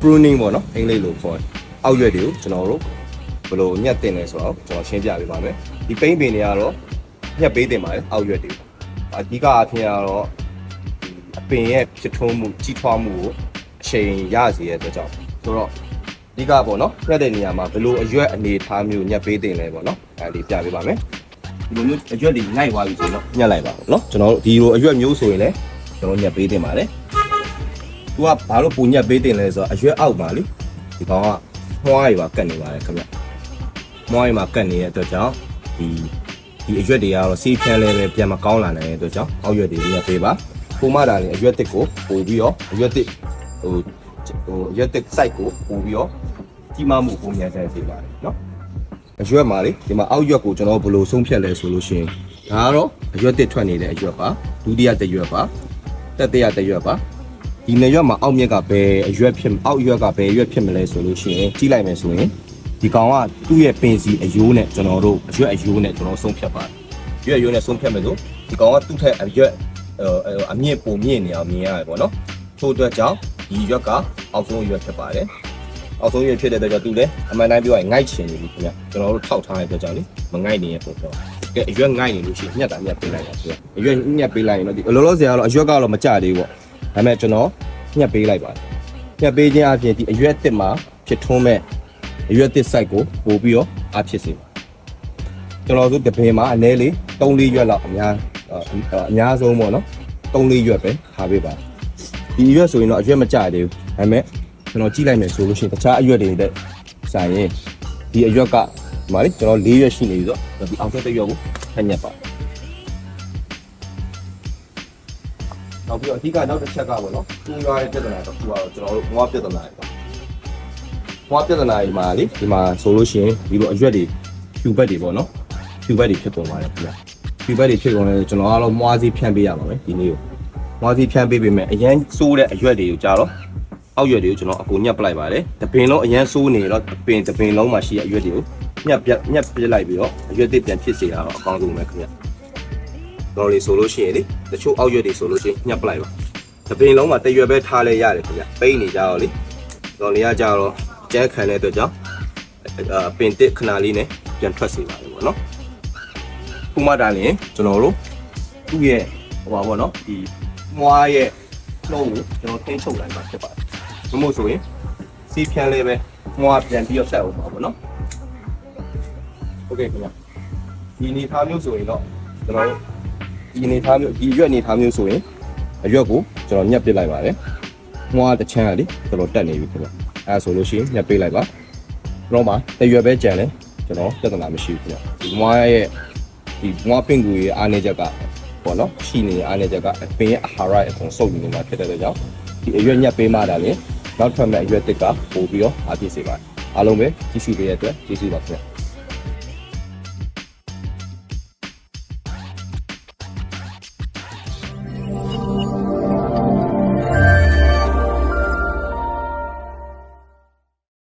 pruning ပေါ့နော်အင်္ဂလိပ်လိုခေါ်တယ်အောက်ရွက်တွေကိုကျွန်တော်တို့ဘယ်လိုညှက်တင်လဲဆိုတော့ကျွန်တော်ရှင်းပြပေးပါမယ်ဒီပိန်းပင်တွေကတော့ညှက်ပေးတင်ပါတယ်အောက်ရွက်တွေအဓိကအဖြစ်ကတော့ဒီအပင်ရဲ့ဖြစ်ထွန်းမှုကြီးထွားမှုကိုအချိန်ရစေတဲ့အတွက်ကြောင့်ဆိုတော့အဓိကပေါ့နော်ညှက်တဲ့နေရာမှာဘယ်လိုအရွက်အနေထားမျိုးညှက်ပေးတင်လဲပေါ့နော်အဲဒီပြပေးပါမယ်ဒီလိုမျိုးအရွက်တွေနိုင်သွားပြီဆိုတော့ညှက်လိုက်ပါပေါ့နော်ကျွန်တော်တို့ဒီလိုအရွက်မျိုးဆိုရင်လည်းကျွန်တော်ညှက်ပေးတင်ပါတယ် သူကဘာလို့ပုံညက်ပေးတင်လဲဆိုတော့အရွက်အောက်ပါလေဒီကောင်ကမွားရီပါကတ်နေပါတယ်ခင်ဗျမွားရီမှာကတ်နေတဲ့အတွက်ကြောင့်ဒီဒီအရွက်တွေကတော့စီးဖြန်းလဲပဲပြန်မကောင်းလာနိုင်တဲ့အတွက်ကြောင့်အောက်ရွက်တွေညက်ပေးပါပုံမတာလည်းအရွက်တစ်ကိုပို့ပြီးတော့အရွက်တစ်ဟိုဟိုအရွက်တစ် site ကိုပို့ပြီးတော့ကြီးမားမှုပုံမြန်ဆန်စေပါတယ်နော်အရွက်မှာလေဒီမှာအောက်ရွက်ကိုကျွန်တော်ဘယ်လိုဆုံးဖြတ်လဲဆိုလို့ရှိရင်ဒါကတော့အရွက်တစ်ထွက်နေတဲ့အရွက်ပါဒုတိယတစ်ရွက်ပါတတိယတစ်ရွက်ပါ ဒီနေရွက်မှာအောက်မြက်ကဘယ်အရွက်ဖြစ်အောက်ရွက်ကဘယ်ရွက်ဖြစ်မလဲဆိုလို့ရှိရင်ကြီးလိုက်မယ်ဆိုရင်ဒီကောင်ကသူ့ရဲ့ပင်စီအယိုးနဲ့ကျွန်တော်တို့အရွက်အယိုးနဲ့ကျွန်တော်ဆုံးဖြတ်ပါတယ်ရွက်အယိုးနဲ့ဆုံးဖြတ်မယ်ဆိုဒီကောင်ကသူ့ထက်အရွက်အမြင့်ပုံမြင့်နေအောင်မြင်ရတယ်ပေါ့နော်ထို့အတွက်ကြောင့်ဒီရွက်ကအောက်ဆုံးရွက်ဖြစ်ပါတယ်အောက်ဆုံးရွက်ဖြစ်တဲ့အတွက်ကြောင့်သူလည်းအမှန်တိုင်းပြောရင်ငိုက်ချင်နေပြီခင်ဗျကျွန်တော်တို့ထောက်ထားတဲ့အတွက်ကြောင့်လေမငိုက်နေရဲ့ပုံတော့ကဲအရွက်ငိုက်နေလို့ရှိရင်ညက်တာညက်ပေးလိုက်ပါဆိုအရွက်ညက်ပေးလိုက်ရင်တော့ဒီအလောလောဆယ်ကတော့အရွက်ကတော့မကြသေးဘူးပေါ့ ဒါပေမဲ့ကျွန်တော်ညှက်ပေးလိုက်ပါတယ်ညှက်ပေးခြင်းအပြင်ဒီအရွက်တစ်မှာဖြစ်ထွန်းမဲ့အရွက်တစ် site ကိုပို့ပြီးတော့အဖြစ်စေပါကျွန်တော်တို့တပင်မှာအနည်းလေး3-4ရွက်လောက်အများအများဆုံးပေါ့နော်3-4ရွက်ပဲထားပေးပါဒီရွက်ဆိုရင်တော့အရွက်မကြသေးဘူးဒါပေမဲ့ကျွန်တော်ကြည့်လိုက်မယ်ဆိုလို့ရှိရင်တခြားအရွက်တွေတဲ့ဆိုင်ရင်ဒီအရွက်ကဒီမှာလေကျွန်တော်၄ရွက်ရှိနေပြီဆိုတော့ဒီအောင်ဆက်တစ်ရွက်ကိုထည့်ညက်ပါ နောက်ပြီးတော့အဓိကနောက်တစ်ချက်ကပေါ့နော်ကျင်းသွားတဲ့ပြဿနာတော့သူကတော့ကျွန်တော်တို့ဘဝပြဿနာတွေပေါ့ဘဝပြဿနာတွေမှာလေဒီမှာဆိုလို့ရှိရင်ဒီလိုအရွက်တွေဖြူဘက်တွေပေါ့နော်ဖြူဘက်တွေဖြစ်ပေါ်ပါတယ်ခင်ဗျဖြူဘက်တွေဖြစ်ကုန်လဲကျွန်တော်ကတော့မွားစီဖြန့်ပေးရပါမယ်ဒီနေ့ကိုမွားစီဖြန့်ပေးပေးမယ်အရန်စိုးတဲ့အရွက်တွေကိုကြာတော့အောက်ရွက်တွေကိုကျွန်တော်အကုန်ညက်ပလိုက်ပါတယ်တပင်လုံးအရန်စိုးနေတော့တပင်တပင်လုံးမှာရှိတဲ့အရွက်တွေကိုညက်ပြညက်ပြလိုက်ပြီးတော့အရွက်တွေပြန်ဖြစ်စေတာတော့အကောင်းဆုံးပဲခင်ဗျ တော်လေးဆိုလို့ရှိရင်လေတချို့အောက်ရွက်တွေဆိုလို့ရှိရင်ညက်ပလိုက်ပါတပင်လုံးမှာတရွက်ပဲထားလဲရတယ်ခင်ဗျပိတ်နေကြတော့လေတော်လေးကကြတော့ကျန်းခံတဲ့အတွက်ကြောင့်အပင်တစ်ခဏလေးနဲ့ပြန်ထွက်စေပါတယ်ပေါ့နော်ခုမှတားရင်ကျွန်တော်တို့သူ့ရဲ့ဟိုပါပေါ့နော်ဒီမွားရဲ့နှုတ်ကိုကျွန်တော်တင်းချုပ်လိုက်မှာဖြစ်ပါတယ်ဘမို့ဆိုရင်စီးဖြန်းလေးပဲမွားပြန်ပြီးတော့ဆက်အောင်ပါပေါ့နော်โอเคခင်ဗျဒီအနေထားမျိုးဆိုရင်တော့ကျွန်တော်တို့ ဒီအနေထားမျိုးဒီရွက်အနေထားမျိုးဆိုရင်အရွက်ကိုကျွန်တော်ညှက်ပစ်လိုက်ပါတယ်မွားတစ်ချမ်းကလေတော်တော်တက်နေပြီခင်ဗျအဲဒါဆိုလို့ရှိရင်ညှက်ပေးလိုက်ပါတော့မှတရွက်ပဲကြံတယ်ကျွန်တော်ပြဿနာမရှိဘူးခင်ဗျဒီမွားရဲ့ဒီမွားပင်ကူရဲ့အားနေချက်ကပေါ့နော်ရှိနေတဲ့အားနေချက်ကအပင်ရဲ့အာဟာရအကုန်စုပ်ယူနေတာဖြစ်တဲ့အတွက်ကြောင့်ဒီအရွက်ညှက်ပေးမှတာလေနောက်ထွက်မဲ့အရွက်တစ်ကပို့ပြီးတော့အားပြည့်စေပါတယ်အားလုံးပဲကြည့်ရှုပေးတဲ့အတွက်ကျေးဇူးပါခင်ဗျ